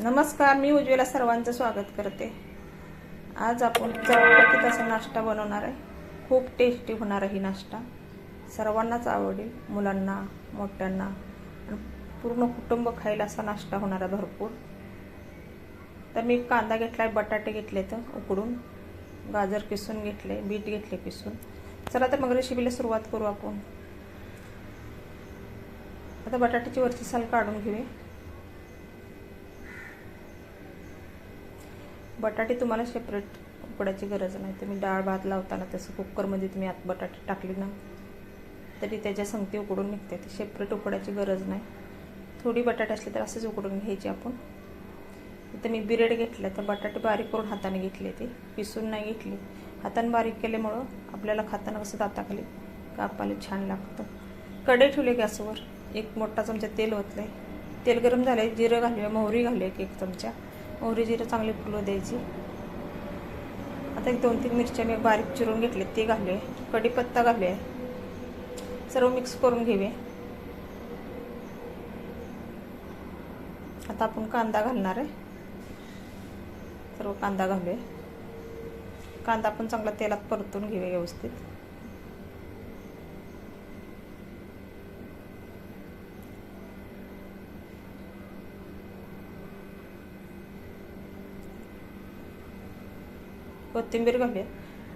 नमस्कार मी उज्ज्वला सर्वांचं स्वागत करते. आज आपण चौकटीत असा नाश्ता बनवणार आहे. खूप टेस्टी होणार आहे नाश्ता. सर्वांनाच आवडेल मुलांना मोठ्यांना. पूर्ण कुटुंब खायला असा नाश्ता होणार आहे भरपूर. तर मी कांदा घेतला आहे बटाटे घेतले तर उकडून गाजर किसून घेतले बीट घेतले किसून. चला तर मग रेसिपीला सुरुवात करू आपण. आता बटाट्याची वरची साल काढून घेऊया. बटाटे तुम्हाला सेपरेट उकडायची गरज नाही. तुम्ही डाळ भात लावताना तसं कुकरमध्ये तुम्ही आत बटाटे टाकले ना तरी त्याच्या संगती उकडून निघते. ती सेपरेट उकडायची गरज नाही. थोडी बटाटे असले तर असंच उकडून घ्यायची आपण. इथं मी बिरेड घेतलं तर बटाटे बारीक करून हाताने घेतले ते. पिसून नाही घेतले. हाताने बारीक केल्यामुळं आपल्याला खाताना कसं दाताखाली कापायला छान लागतं. कढई ठेवले गॅसवर. एक मोठा चमचा तेल ओतलं आहे तेल गरम झालं आहे जिरं घालूया मोहरी घालूया एक एक चमचा. मोहरी चांगली फुलं द्यायची. आता एक दोन तीन मिरच्या मी बारीक चिरून घेतले ते घालूया. कढीपत्ता घालूया. सर्व मिक्स करून घेऊया. आता आपण कांदा घालणार आहे. सर्व कांदा घालूया. कांदा आपण चांगला तेलात परतून घेऊया व्यवस्थित. कोथिंबीर घालूया.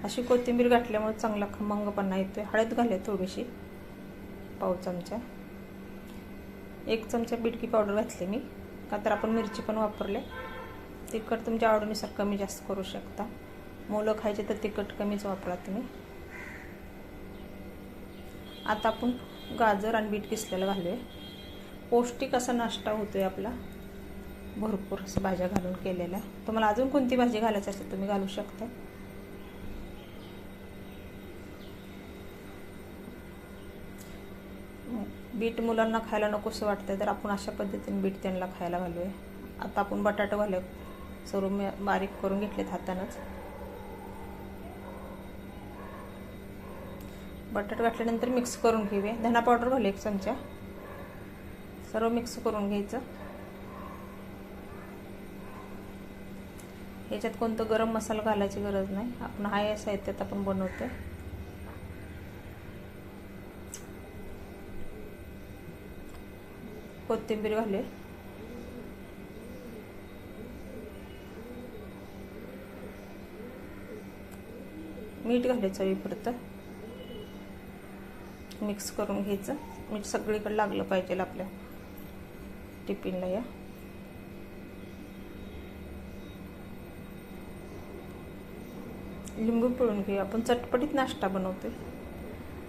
अशी कोथिंबीर घातल्यामुळे चांगला खमंगपणा येतोय. हळद घालूया थोडीशी पाव चमचा. एक चमचा बिटकी पावडर घातली मी. का तर आपण मिरची पण वापरले. तिखट तुमच्या आवडीनुसार कमी जास्त करू शकता. मुलं खायचे तर तिखट कमीच वापरा तुम्ही. आता आपण गाजर आणि बीट किसलेलं घालूया. पौष्टिक असा नाश्ता होतोय आपला. भरपूर असं भाज्या घालून केलेल्या. तुम्हाला अजून कोणती भाजी घालायची असेल तुम्ही घालू शकता. बीट मुलांना खायला नकोसं वाटतं तर आपण अशा पद्धतीने बीट त्यांना खायला घालूया. आता आपण बटाटा घालू सर्व मी बारीक करून घेतलेत हातानंच. बटाट घातल्यानंतर मिक्स करून घेऊया. धना पावडर घालू एक चमचा. सर्व मिक्स करून घ्यायचं. याच्यात कोणतं गरम मसाला घालायची गरज नाही. आपण हाय साहित्यात आपण बनवतो कोथिंबीर घालूया. मीठ घालायचं चवीपुरतं. मिक्स करून घ्यायचं. मीठ सगळीकडे लागलं पाहिजे आपल्या टिफिनला या. लिंबू पिळून घेऊ आपण चटपटीत नाश्ता बनवतोय.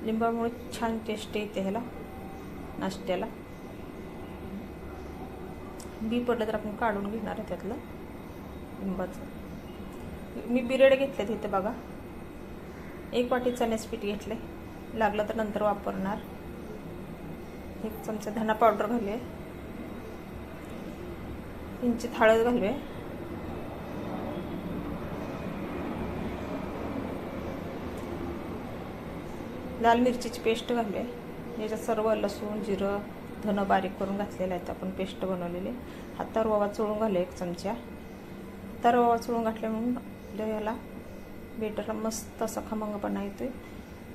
लिंबामुळे छान टेस्ट येते ह्याला नाश्त्याला. बी पडलं तर आपण काढून घेणार आहे त्यातलं लिंबाचं. मी बिरेड घेतले तिथे बघा. एक वाटी चण्यास पीठ घेतले लागलं तर नंतर वापरणार. एक चमचा धना पावडर घालूया. किंचित हळद घालूया. लाल मिरचीची पेस्ट घालूया. याच्यात सर्व लसूण जिरं धनं बारीक करून घातलेलं आहे आपण पेस्ट बनवलेली. हातावर रवा चोळून घालूया एक चमचा. हातावर रवा चोळून घातल्यामुळे आपल्या बेटरला मस्त असा खमंगपणा येतोय.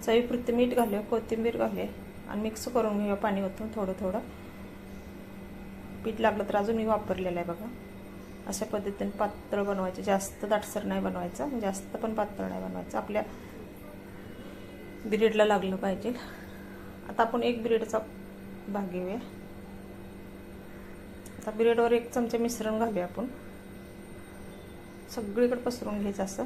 चवीपुरते मीठ घालूया कोथिंबीर घालूया. आणि मिक्स करून घेऊया पाणी ओतून थोडं थोडं. पीठ लागलं तर अजून मी वापरलेलं आहे बघा. अशा पद्धतीने पातळ बनवायचे. जास्त दाटसर नाही बनवायचं. जास्त पण पातळ नाही बनवायचं. आपल्या ब्रिडला लागलं पाहिजे. आता आपण एक ब्रीडचा भाग घेऊया. आता ब्रेडवर एक चमचा मिश्रण घालूया आपण. सगळीकडे पसरून घ्यायचं असं.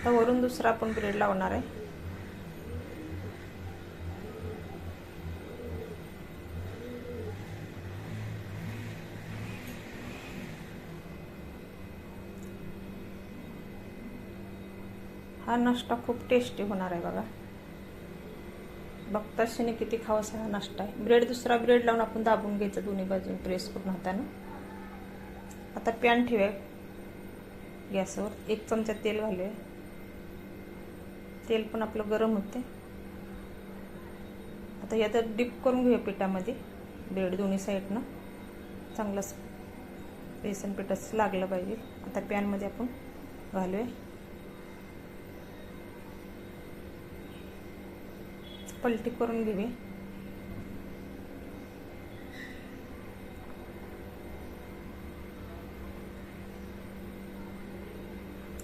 आता वरून दुसरा आपण ब्रेड लावणार आहे. हा नाश्ता खूप टेस्टी होणार आहे बघा. बघताच किती खावासा हा नाश्ता आहे. ब्रेड दुसरा ब्रेड लावून आपण दाबून घ्यायचं दोन्ही बाजून प्रेस करून हातानं. आता पॅन ठेवूया. गॅसवर एक चमचा तेल घालूया. तेल पण आपलं गरम होते आता यात डिप करून घेऊया पिठामध्ये. ब्रेड दोन्ही साईडनं चांगलंच बेसन पिठाच लागलं पाहिजे. आता पॅनमध्ये आपण घालूया. पलटी करून घेवी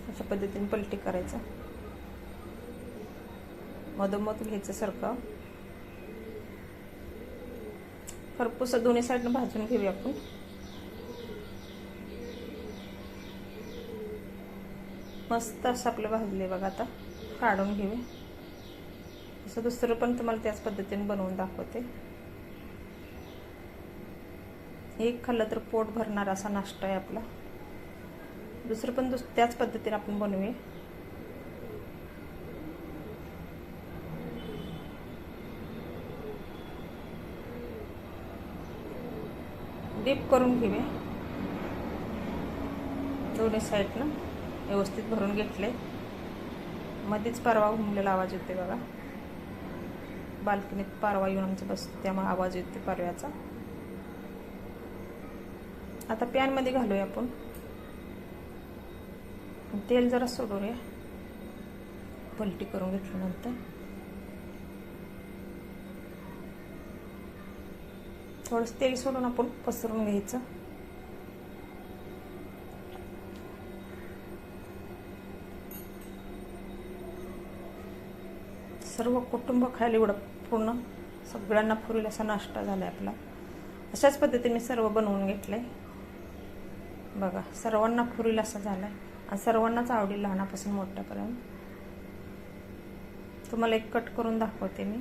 अशा पद्धतीने पलटी करायचं. मधोमध घ्यायचं सारखं. खरपूस दोन्ही साईडनं भाजून घेऊया आपण. मस्त असं आपलं भाजले बघा आता. काढून घेऊया. असं दुसरं पण तुम्हाला त्याच पद्धतीने बनवून दाखवते. एक खाल्लं तर पोट भरणार असा नाश्ता आहे आपला. दुसरं पण दुस त्याच पद्धतीने आपण बनवूया. डीप करून घेऊया. दोन्ही साईडनं व्यवस्थित भरून घेतले. मध्येच परवा घुमलेला आवाज येते बघा. बाल्कनीत पारवा येऊन आमच्या बसतो त्यामुळे आवाज येते पारव्याचा. आता पॅनमध्ये घालूया आपण. तेल जरा सोडूया. पलटी करून घेतल्यानंतर. थोडंसं तेल सोडून आपण पसरून घ्यायचं. सर्व कुटुंब खायला एवढं पूर्ण सगळ्यांना फुरील असा नाश्ता झाला आहे आपला. अशाच पद्धतीने सर्व बनवून घेतलं आहे बघा सर्वांना फुरील असा झाला आहे आणि सर्वांनाच आवडेल लहानापासून मोठ्यापर्यंत. तुम्हाला एक कट करून दाखवते मी.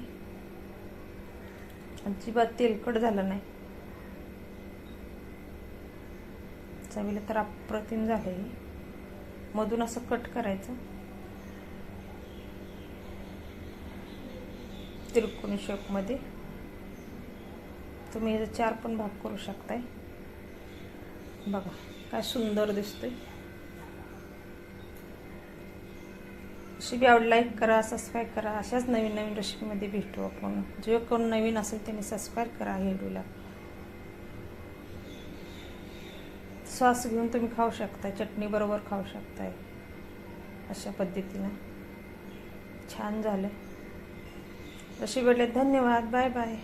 अजिबात तेलकट झालं नाही. चवीला तर अप्रतिम झालं मधून असं कट करायचं. त्रिकोणी शेपमध्ये तुम्ही याचा चार पण भाग करू शकताय. बघा काय सुंदर दिसतोय. रेसिपी आवड लाईक करा सबस्क्राईब करा. अशाच नवीन नवीन रेसिपीमध्ये भेटू आपण. जे कोण नवीन असेल त्यांनी सबस्क्राईब करा व्हिडिओला. श्वास घेऊन तुम्ही खाऊ शकता चटणीबरोबर खाऊ शकताय. अशा पद्धतीनं. छान झालं. अशी वेळेत धन्यवाद. Bye bye.